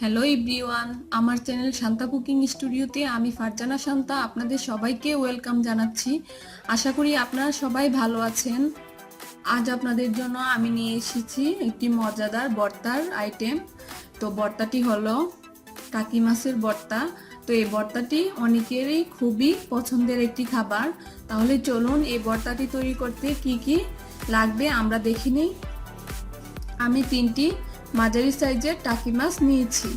Hello everyone আমার channel Shanta cooking স্টুডিওতে আমি ফারজানা শান্তা আপনাদের সবাইকে ওয়েলকাম জানাচ্ছি। আশা করি আপনারা সবাই ভালো আছেন। আজ আপনাদের জন্য আমি নিয়ে এসেছি একটি মজাদার বর্তার আইটেম তো বর্তাটি হলো কাকি মাছের বর্তা। তো এই বর্তাটি অনেকেরই খুবই পছন্দের একটি খাবার। তাহলে চলুন এই বর্তাটি তৈরি করতে কি কি লাগবে আমরা দেখে নিই। আমি তিনটি মাঝারি সাইজের টাকি মাছ নিয়েছি।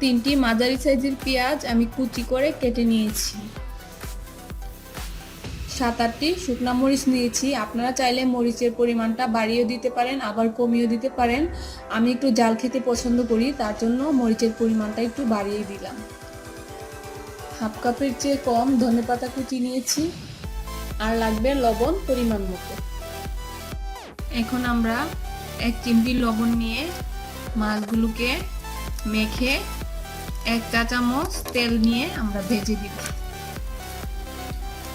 তিনটি মাঝারি সাইজের পেঁয়াজ আমি কুচি করে কেটে নিয়েছি। সাত আটটি শুকনা মরিচ নিয়েছি। আপনারা চাইলে মরিচের পরিমাণটা বাড়িয়েও দিতে পারেন, আবার কমিয়েও দিতে পারেন। আমি একটু জাল খেতে পছন্দ করি, তার জন্য মরিচের পরিমাণটা একটু বাড়িয়ে দিলাম। হাফ কাপের চেয়ে কম ধনে পাতা কুচি নিয়েছি। আর লাগবে লবণ পরিমাণ মতো। এখন আমরা এক চিমটি লবণ নিয়ে মাছগুলোকে মেখে এক চা চামচ তেল নিয়ে আমরা ভেজে দিব।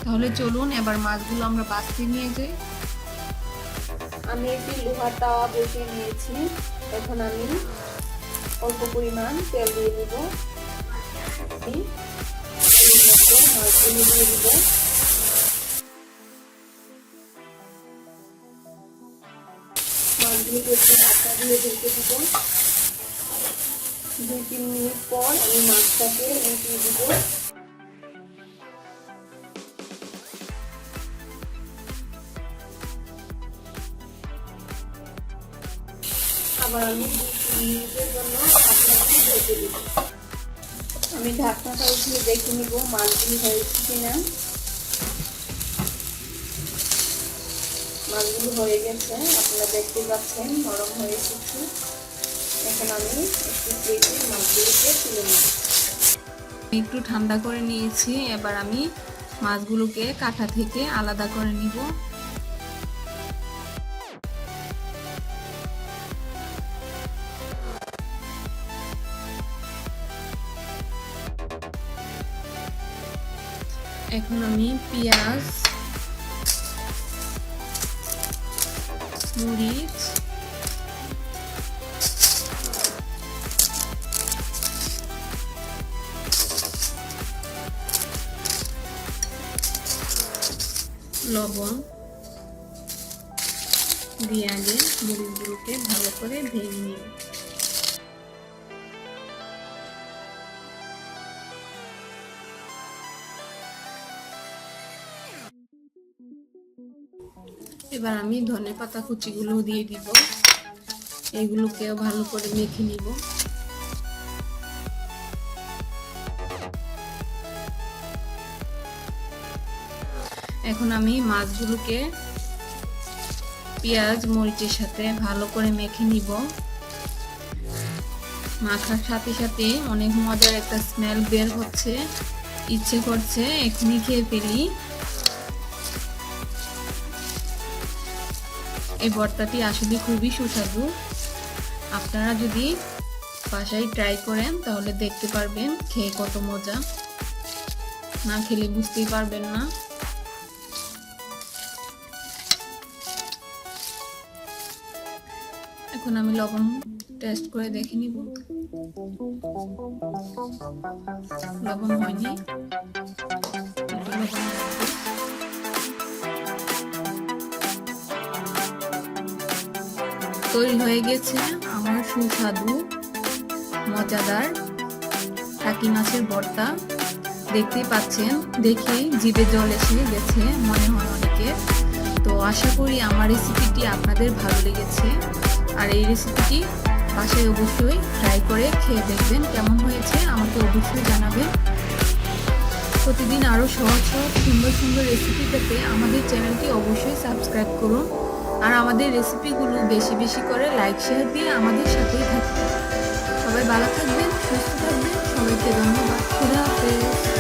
তাহলে চলুন এবার মাছগুলো আমরা বাছতে নিয়ে যাই। আমি একটি লোহার তাওয়া বসিয়ে নিয়েছি। এখন আমি অল্প পরিমাণ তেল দিয়ে দিব। মাছগুলো দিয়ে দিব। মাছগুলোকে একটু ঢাকা দিয়ে ঢেকে দিব। দুই, তিন মিনিট পর আমি মাছটাকে উঠিয়ে আবার আমি মিনিটের জন্য দিব। আমি ঢাকনাটা উঠিয়ে দেখে নিব মাছগুলি হয়েছে কিনা। মাছগুলো হয়ে গেছে। আপনারা দেখতে পাচ্ছেন, নরম হয়ে এসেছে। এখন আমি একটু প্লেটে মাছগুলোকে তুলে নিব। একটু ঠান্ডা করে নিয়েছি, এবার আমি মাছগুলোকে কাঁটা থেকে আলাদা করে নিব। এখন আমি পেঁয়াজ মরিচ লবণ দিয়ে আগে মুড়িগুলোকে ভালো করে ভেঙে নিব এবার আমি ধনে পাতা কুচিগুলো দিয়ে দিব। এগুলোকেও ভালো করে মেখে নিব। এখন আমি মাছগুলোকে পেঁয়াজ, মরিচের সাথে ভালো করে মেখে নিব। মাখার সাথে সাথে অনেক মজার একটা স্মেল বের হচ্ছে। ইচ্ছে করছে এখনই খেয়ে ফেলি। এই ভর্তাটি আসলে খুবই সুস্বাদু। আপনারা যদি বাসায় ট্রাই করেন, তাহলে দেখতে পারবেন খেয়ে কত মজা। না খেলে বুঝতেই পারবেন না। এখন আমি লবণ টেস্ট করে দেখে নিব। লবণ হয়নি। তৈরি হয়ে গেছে, আমার সুস্বাদু, মজাদার টাকি মাছের ভর্তা। দেখতেই পাচ্ছেন দেখে জিভে জল এসে গেছে মনে হয় অনেকে তো আশা করি আমার রেসিপিটি আপনাদের ভালো লেগেছে। আর এই রেসিপিটি বাসায় অবশ্যই ট্রাই করে খেয়ে দেখবেন কেমন হয়েছে, আমাকে অবশ্যই জানাবেন। প্রতিদিন আরও সহজ সহজ সুন্দর সুন্দর রেসিপি পেতে আমাদের চ্যানেলটি অবশ্যই সাবস্ক্রাইব করুন। আর আমাদের রেসিপিগুলো বেশি বেশি করে লাইক শেয়ার দিয়ে আমাদের সাথেই থাকবেন। সবাই ভালো থাকবেন, সুস্থ থাকবেন, সবাইকে ধন্যবাদ। খুদা হাফেজ।